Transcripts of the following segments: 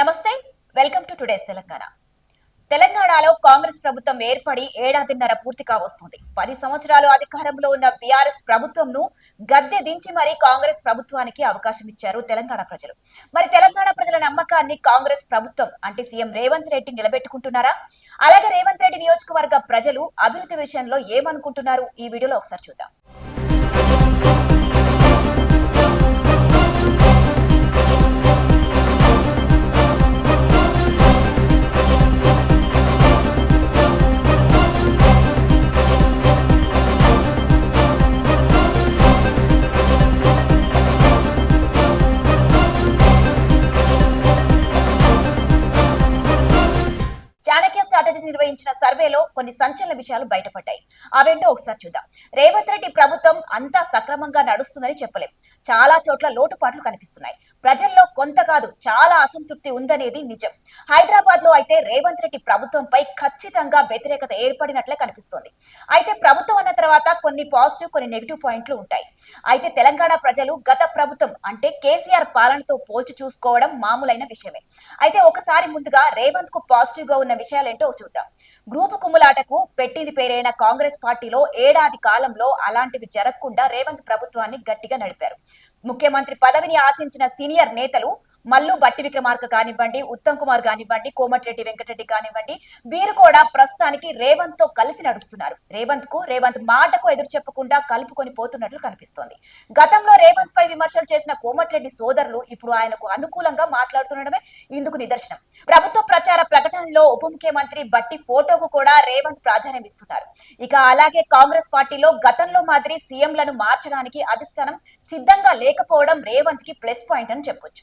నమస్తే welcome to today's Telangana. తెలంగాణలో కాంగ్రెస్ ప్రభుత్వం ఏర్పడి ఏడాదిన్నర పూర్తి కావస్తుంది. పది సంవత్సరాలు అధికారంలో ఉన్న బీఆర్ఎస్ ప్రభుత్వంను గద్దె దించి మరీ కాంగ్రెస్ ప్రభుత్వానికి అవకాశం ఇచ్చారు తెలంగాణ ప్రజలు. మరి తెలంగాణ ప్రజల నమ్మకాన్ని కాంగ్రెస్ ప్రభుత్వం అంటే సీఎం రేవంత్ రెడ్డి నిలబెట్టుకుంటున్నారా? అలాగే రేవంత్ రెడ్డి నియోజకవర్గ ప్రజలు అభివృద్ధి విషయంలో ఏమనుకుంటున్నారు? ఈ వీడియోలో ఒకసారి చూద్దాం. నిర్వహించిన సర్వేలో కొన్ని సంచలన విషయాలు బయటపడ్డాయి. అవేంటో ఒకసారి చూద్దాం. రేవంత్ రెడ్డి ప్రభుత్వం అంతా సక్రమంగా నడుస్తుందని చెప్పలేం. చాలా చోట్ల లోటుపాట్లు కనిపిస్తున్నాయి. ప్రజల్లో కొంత కాదు చాలా అసంతృప్తి ఉందనేది నిజం. హైదరాబాద్లో అయితే రేవంత్ రెడ్డి ప్రభుత్వంపై ఖచ్చితంగా వ్యతిరేకత ఏర్పడినట్లే కనిపిస్తోంది. అయితే ప్రభుత్వం అన్న తర్వాత కొన్ని పాజిటివ్ కొన్ని నెగిటివ్ పాయింట్లు ఉంటాయి. అయితే తెలంగాణ ప్రజలు గత ప్రభుత్వం అంటే కేసీఆర్ పాలనతో పోల్చి చూసుకోవడం మామూలైన విషయమే. అయితే ఒకసారి ముందుగా రేవంత్కు పాజిటివ్గా ఉన్న విషయాలేంటో చూద్దాం. గ్రూపు కుమ్ములాటకు పెట్టింది పేరైన కాంగ్రెస్ పార్టీలో ఏడాది కాలంలో అలాంటివి జరగకుండా రేవంత్ ప్రభుత్వాన్ని గట్టిగా నడిపారు. ముఖ్యమంత్రి పదవిని ఆశించిన సీనియర్ నేతలు మల్లు బట్టి విక్రమార్క కానివ్వండి ఉత్తమ్ కుమార్ కానివ్వండి కోమటిరెడ్డి వెంకటరెడ్డి కానివ్వండి వీరు కూడా ప్రస్తుతానికి రేవంత్తో కలిసి నడుస్తున్నారు. రేవంత్కు రేవంత్ మాటకు ఎదురు చెప్పకుండా కలుపుకొని పోతున్నట్లు కనిపిస్తోంది. గతంలో రేవంత్ పై విమర్శలు చేసిన కోమటిరెడ్డి సోదరులు ఇప్పుడు ఆయనకు అనుకూలంగా మాట్లాడుతుండడమే ఇందుకు నిదర్శనం. ప్రభుత్వ ప్రచార ప్రకటనలో ఉప ముఖ్యమంత్రి బట్టి ఫోటోకు కూడా రేవంత్ ప్రాధాన్యం ఇస్తున్నారు. ఇక అలాగే కాంగ్రెస్ పార్టీలో గతంలో మాదిరి సీఎంలను మార్చడానికి అధిష్టానం సిద్ధంగా లేకపోవడం రేవంత్కి ప్లస్ పాయింట్ అని చెప్పొచ్చు.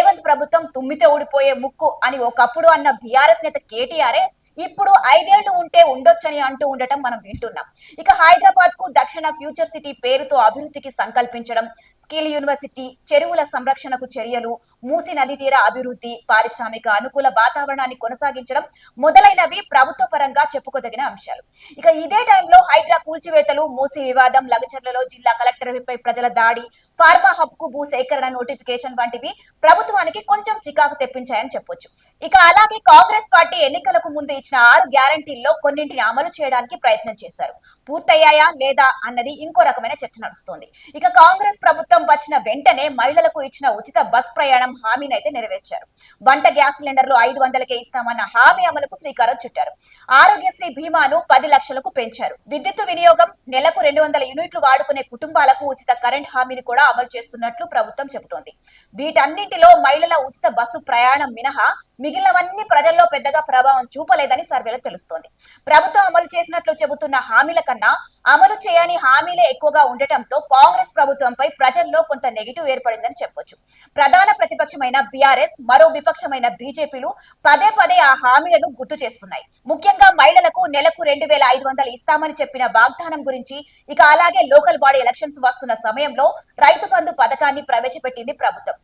రేవంత్ ప్రభుత్వం తుమ్మితే ఊడిపోయే ముక్కు అని ఒకప్పుడు అన్న బీఆర్ఎస్ నేత కేటీఆరే ఇప్పుడు ఐదేళ్ళు ఉంటే ఉండొచ్చని అంటూ ఉండటం మనం వింటున్నాం. ఇక హైదరాబాద్కు దక్షిణ ఫ్యూచర్ సిటీ పేరుతో అభివృద్ధికి సంకల్పించడం స్కిల్ యూనివర్సిటీ చెరువుల సంరక్షణకు చర్యలు మూసి నది తీర అభివృద్ధి పారిశ్రామిక అనుకూల వాతావరణాన్ని కొనసాగించడం మొదలైనవి ప్రభుత్వ పరంగా చెప్పుకోదగిన అంశాలు. ఇక ఇదే టైంలో హైడ్రా కూల్చివేతలు మూసి వివాదం లగచర్లలో జిల్లా కలెక్టర్ పై ప్రజల దాడి ఫార్మా హబ్కు భూ సేకరణ నోటిఫికేషన్ వంటివి ప్రభుత్వానికి కొంచెం చికాకు తెప్పించాయని చెప్పొచ్చు. ఇక అలాగే కాంగ్రెస్ పార్టీ ఎన్నికలకు ముందు ఇచ్చిన ఆరు గ్యారంటీల్లో కొన్నింటిని అమలు చేయడానికి ప్రయత్నం చేశారు. పూర్తయ్యాయా లేదా అన్నది ఇంకో రకమైన చర్చ నడుస్తోంది. ఇక కాంగ్రెస్ ప్రభుత్వం వచ్చిన వెంటనే మహిళలకు ఇచ్చిన ఉచిత బస్ ప్రయాణం హామీని అయితే నెరవేర్చారు. వంట గ్యాస్ సిలిండర్లు ఐదు వందలకే ఇస్తామన్న హామీ అమలుకు శ్రీకారం చుట్టారు. ఆరోగ్యశ్రీ బీమాను పది లక్షలకు పెంచారు. విద్యుత్ వినియోగం నెలకు రెండు వందల యూనిట్లు వాడుకునే కుటుంబాలకు ఉచిత కరెంట్ హామీని కూడా అమలు చేస్తున్నట్లు ప్రభుత్వం చెబుతోంది. వీటన్నింటిలో మహిళల ఉచిత బస్సు ప్రయాణం మినహా మిగిలినవన్నీ ప్రజల్లో పెద్దగా ప్రభావం చూపలేదని సర్వేలో తెలుస్తోంది. ప్రభుత్వం అమలు చేసినట్లు చెబుతున్న హామీల కన్నా అమలు చేయని హామీలే ఎక్కువగా ఉండటంతో కాంగ్రెస్ ప్రభుత్వంపై ప్రజల్లో కొంత నెగిటివ్ ఏర్పడిందని చెప్పొచ్చు. ప్రధాన ప్రతిపక్షమైన బీఆర్ఎస్ మరో విపక్షమైన బీజేపీలు పదే పదే ఆ హామీలను గుర్తు చేస్తున్నాయి. ముఖ్యంగా మహిళలకు నెలకు రెండు వేల ఐదు వందలు ఇస్తామని చెప్పిన వాగ్దానం గురించి ఇక అలాగే లోకల్ బాడీ ఎలక్షన్స్ వస్తున్న సమయంలో రైతు బంధు పథకాన్ని ప్రవేశపెట్టింది ప్రభుత్వం.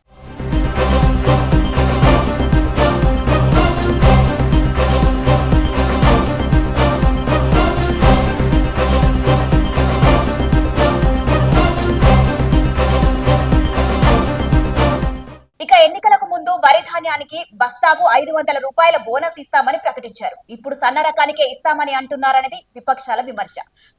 వందల రూపాయల బోనస్ ఇస్తామని ప్రకటించారు ఇప్పుడు సన్న రకానికే ఇస్తామని అంటున్నారనేది విపక్షాల విమర్శ.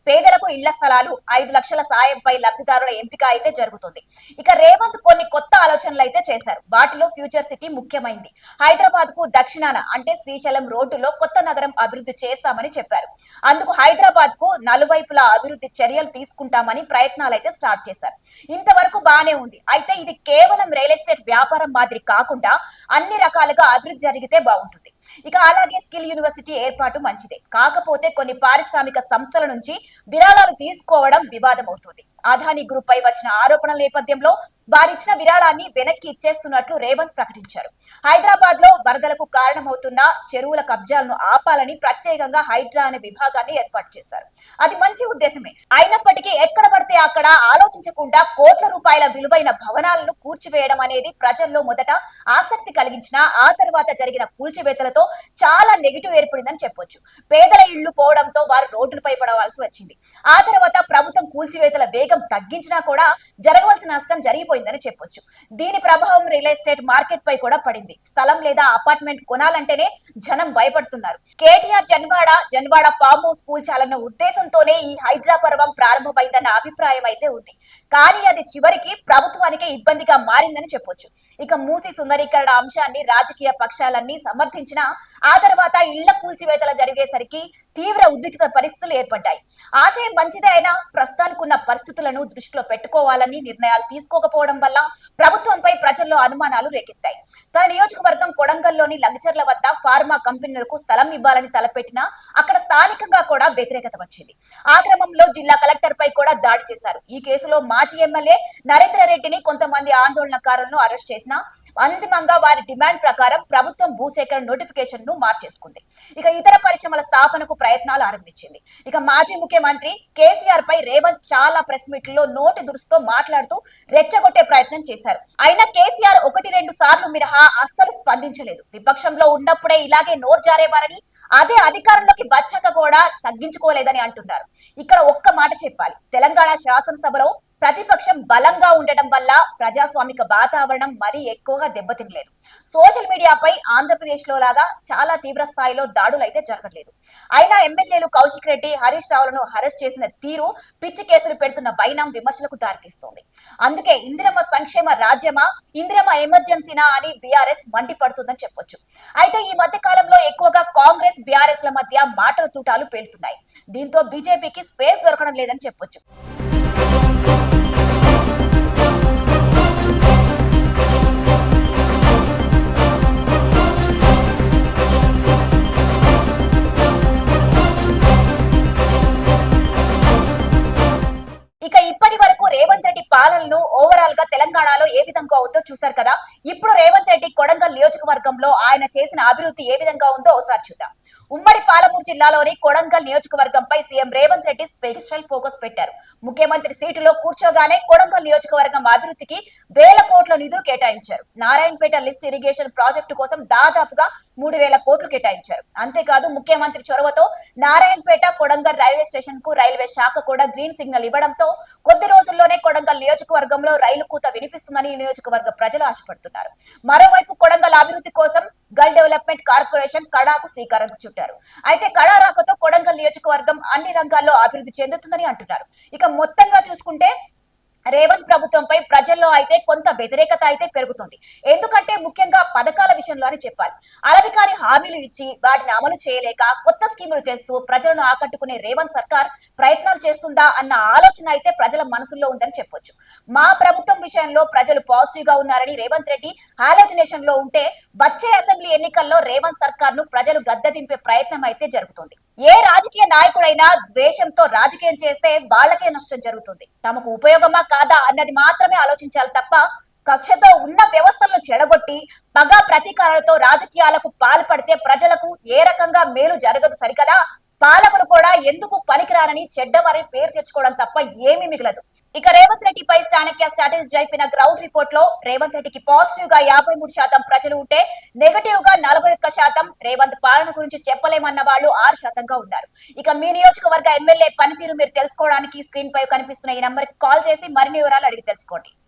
పేదలకు ఇళ్ళ స్థలాలు ఐదు లక్షల సాయంపై లబ్ధిదారుల ఎంపిక అయితే జరుగుతుంది. ఇక రేవంత్ కొన్ని కొత్త ఆలోచనలు అయితే చేశారు. వాటిలో ఫ్యూచర్ సిటీ ముఖ్యమైంది. హైదరాబాద్కు దక్షిణాన అంటే శ్రీశైలం రోడ్డులో కొత్త నగరం అభివృద్ధి చేస్తామని చెప్పారు. అందుకు హైదరాబాద్కు నలువైపులా అభివృద్ధి చర్యలు తీసుకుంటామని ప్రయత్నాలు అయితే స్టార్ట్ చేశారు. ఇంతవరకు బానే ఉంది. అయితే ఇది కేవలం రియల్ ఎస్టేట్ వ్యాపారం మాదిరి కాకుండా అన్ని రకాలుగా అభివృద్ధి జరిగితే బాగుంటుంది. ఇక అలాగే స్కిల్ యూనివర్సిటీ ఏర్పాటు మంచిదే. కాకపోతే కొన్ని పారిశ్రామిక సంస్థల నుంచి విరాళాలు తీసుకోవడం వివాదం అవుతుంది అదానీ గ్రూప్ పై వచ్చిన ఆరోపణల నేపథ్యంలో వారిచ్చిన విరాళాన్ని వెనక్కి ఇచ్చేస్తున్నట్లు రేవంత్ ప్రకటించారు. హైదరాబాద్లో వరదలకు కారణమవుతున్న చెరువుల కబ్జాలను ఆపాలని ప్రత్యేకంగా హైడ్రా అనే విభాగాన్ని ఏర్పాటు చేశారు. అది మంచి ఉద్దేశమే. అయినప్పటికీ ఎక్కడ పడితే అక్కడ ఆలోచించకుండా కోట్ల రూపాయల విలువైన భవనాలను కూల్చివేయడం అనేది ప్రజల్లో మొదట ఆసక్తి కలిగించిన ఆ తర్వాత జరిగిన కూల్చివేతలతో చాలా నెగిటివ్ ఏర్పడిందని చెప్పొచ్చు. పేదల ఇళ్ళు పోవడంతో వారు రోడ్లపై పడవలసి వచ్చింది. ఆ తర్వాత ప్రభుత్వం కూల్చివేతల వేగం తగ్గించినా కూడా జరగవలసిన నష్టం జరిగిపోయిందని చెప్పొచ్చు. దీని ప్రభావం రియల్ ఎస్టేట్ మార్కెట్ పై కూడా పడింది. స్థలం లేదా అపార్ట్మెంట్ కొనాలంటేనే జనం భయపడుతున్నారు. కేటీఆర్ జన్వాడ జన్వాడ ఫామ్ హౌస్ కూల్చాలన్న ఉద్దేశంతోనే ఈ హైడ్రా పర్వం ప్రారంభమైందన్న అభిప్రాయం అయితే ఉంది. కానీ అది చివరికి ప్రభుత్వానికే ఇబ్బందిగా మారిందని చెప్పొచ్చు. ఇక మూసి సుందరీకరణ అంశాన్ని రాజకీయ పక్షాలన్నీ సమర్థించినా ఆ తర్వాత ఇళ్ళ కూల్చివేతలు జరిగేసరికి తీవ్ర ఉద్రిక్త పరిస్థితులు ఏర్పడ్డాయి. ఆశయం మంచిదే అయినా ప్రస్తుతానికి ఉన్న పరిస్థితులను దృష్టిలో పెట్టుకోవాలని నిర్ణయాలు తీసుకోకపోవడం వల్ల ప్రభుత్వంపై ప్రజల్లో అనుమానాలు రేకెత్తాయి. తన నియోజకవర్గం కొడంగల్లోని లగ్చర్ల వద్ద ఫార్మా కంపెనీలకు స్థలం ఇవ్వాలని తలపెట్టినా అక్కడ స్థానికంగా కూడా వ్యతిరేకత వచ్చింది. ఆ క్రమంలో జిల్లా కలెక్టర్ పై కూడా దాడి చేశారు. ఈ కేసులో మాజీ ఎమ్మెల్యే నరేంద్ర రెడ్డిని కొంతమంది ఆందోళనకారులను అరెస్ట్ చేసినా అంతిమంగా వారి డిమాండ్ ప్రకారం ప్రభుత్వం భూసేకరణ నోటిఫికేషన్ను మార్చేసుకుంది. ఇక ఇతర పరిశ్రమల స్థాపనకు ప్రయత్నాలు ఆరంభించింది. ఇక మాజీ ముఖ్యమంత్రి కేసీఆర్ పై రేవంత్ చాలా ప్రెస్ మీట్లలో నోటి దురుసుతో మాట్లాడుతూ రెచ్చగొట్టే ప్రయత్నం చేశారు. అయినా కేసీఆర్ ఒకటి రెండు సార్లు మినహా అస్సలు స్పందించలేదు. విపక్షంలో ఉన్నప్పుడే ఇలాగే నోరు జారేవారని అదే అధికారంలోకి వచ్చాక కూడా తగ్గించుకోలేదని అంటున్నారు. ఇక్కడ ఒక్క మాట చెప్పాలి. తెలంగాణ శాసనసభలో ప్రతిపక్షం బలంగా ఉండటం వల్ల ప్రజాస్వామిక వాతావరణం మరీ ఎక్కువగా దెబ్బతినలేదు. సోషల్ మీడియాపై ఆంధ్రప్రదేశ్లో లాగా చాలా తీవ్ర స్థాయిలో దాడులు అయితే జరగట్లేదు. అయినా ఎమ్మెల్యేలు కౌశిక్ రెడ్డి హరీష్ రావులను అరెస్ట్ చేసిన తీరు పిచ్చి కేసులు పెడుతున్న వైనం విమర్శలకు దారితీస్తోంది. అందుకే ఇందిరమ్మ సంక్షేమ రాజ్యమా ఇందిరమ్మ ఎమర్జెన్సీనా అని బీఆర్ఎస్ మండిపడుతుందని చెప్పొచ్చు. అయితే ఈ మధ్య కాలంలో ఎక్కువగా కాంగ్రెస్ బీఆర్ఎస్ ల మధ్య మాటల తూటాలు పేలుతున్నాయి. దీంతో బీజేపీకి స్పేస్ దొరకడం లేదని చెప్పొచ్చు. విధంగా ఉందో చూశారు కదా. ఇప్పుడు రేవంత్ రెడ్డి కొడంగల్ నియోజకవర్గంలో ఆయన చేసిన అభివృద్ధి ఏ విధంగా ఉందో ఒకసారి చూద్దాం. ఉమ్మడి పాలమూరు జిల్లాలోని Kodangal నియోజకవర్గంపై CM Revanth Reddy special focus పెట్టారు. ముఖ్యమంత్రి సీటులో కూర్చోగానే కొడంగల్ నియోజకవర్గం అభివృద్ధికి వేల కోట్ల నిధులు కేటాయించారు. నారాయణపేట లిస్ట్ ఇరిగేషన్ ప్రాజెక్టు కోసం దాదాపుగా మూడు వేల కోట్లు కేటాయించారు. అంతేకాదు ముఖ్యమంత్రి చొరవతో నారాయణపేట కొడంగల్ రైల్వే స్టేషన్కు రైల్వే శాఖ కూడా గ్రీన్ సిగ్నల్ ఇవ్వడంతో కొద్ది రోజుల్లోనే కొడంగల్ నియోజకవర్గంలో రైలు కూత వినిపిస్తుందని నియోజకవర్గ ప్రజలు ఆశపడుతున్నారు. మరోవైపు కొడంగల్ అభివృద్ధి కోసం గల్ డెవలప్మెంట్ కార్పొరేషన్ కడాకు శ్రీకారం చుట్టారు అయితే కళారాకతో కొడంగల్ నియోజకవర్గం అన్ని రంగాల్లో అభివృద్ధి చెందుతుందని అంటున్నారు. ఇక మొత్తంగా చూసుకుంటే రేవంత్ ప్రభుత్వంపై ప్రజల్లో అయితే కొంత వ్యతిరేకత అయితే పెరుగుతుంది. ఎందుకంటే ముఖ్యంగా పథకాల విషయంలో అని చెప్పాలి. అలవికారి హామీలు ఇచ్చి వాటిని అమలు చేయలేక కొత్త స్కీములు తెస్తూ ప్రజలను ఆకట్టుకునే రేవంత్ సర్కార్ ప్రయత్నాలు చేస్తుందా అన్న ఆలోచన అయితే ప్రజల మనసులో ఉందని చెప్పొచ్చు. మా ప్రభుత్వం విషయంలో ప్రజలు పాజిటివ్గా ఉన్నారని రేవంత్ రెడ్డి ఆలోచనేషన్లో ఉంటే వచ్చే అసెంబ్లీ ఎన్నికల్లో రేవంత్ సర్కార్ను ప్రజలు గద్దె దింపే ప్రయత్నం అయితే జరుగుతుంది. ఏ రాజకీయ నాయకుడైనా ద్వేషంతో రాజకీయం చేస్తే వాళ్ళకే నష్టం జరుగుతుంది. తమకు ఉపయోగమా కాదా అన్నది మాత్రమే ఆలోచించాలి తప్ప కక్షతో ఉన్న వ్యవస్థలను చెడగొట్టి పగ ప్రతీకారాలతో రాజకీయాలకు పాల్పడితే ప్రజలకు ఏ రకంగా మేలు జరగదు సరికదా? పాలకులు కూడా ఎందుకు పనికిరారని చెడ్డవారి పేరు తెచ్చుకోవడం తప్ప ఏమీ మిగలదు. ఇక రేవంత్ రెడ్డి పై స్థానిక స్ట్రాటజీ జరిపిన గ్రౌండ్ రిపోర్ట్లో రేవంత్ రెడ్డికి పాజిటివ్గా యాభై మూడు శాతం ప్రజలు ఉంటే నెగటివ్గా నలభై ఒక్క శాతం రేవంత్ పాలన గురించి చెప్పలేమన్న వాళ్ళు ఆరు శాతంగా ఉన్నారు. ఇక మీ నియోజకవర్గ ఎమ్మెల్యే పనితీరు మీరు తెలుసుకోవడానికి స్క్రీన్ పై కనిపిస్తున్న ఈ నంబర్ కాల్ చేసి మరిన్ని వివరాలు అడిగి తెలుసుకోండి.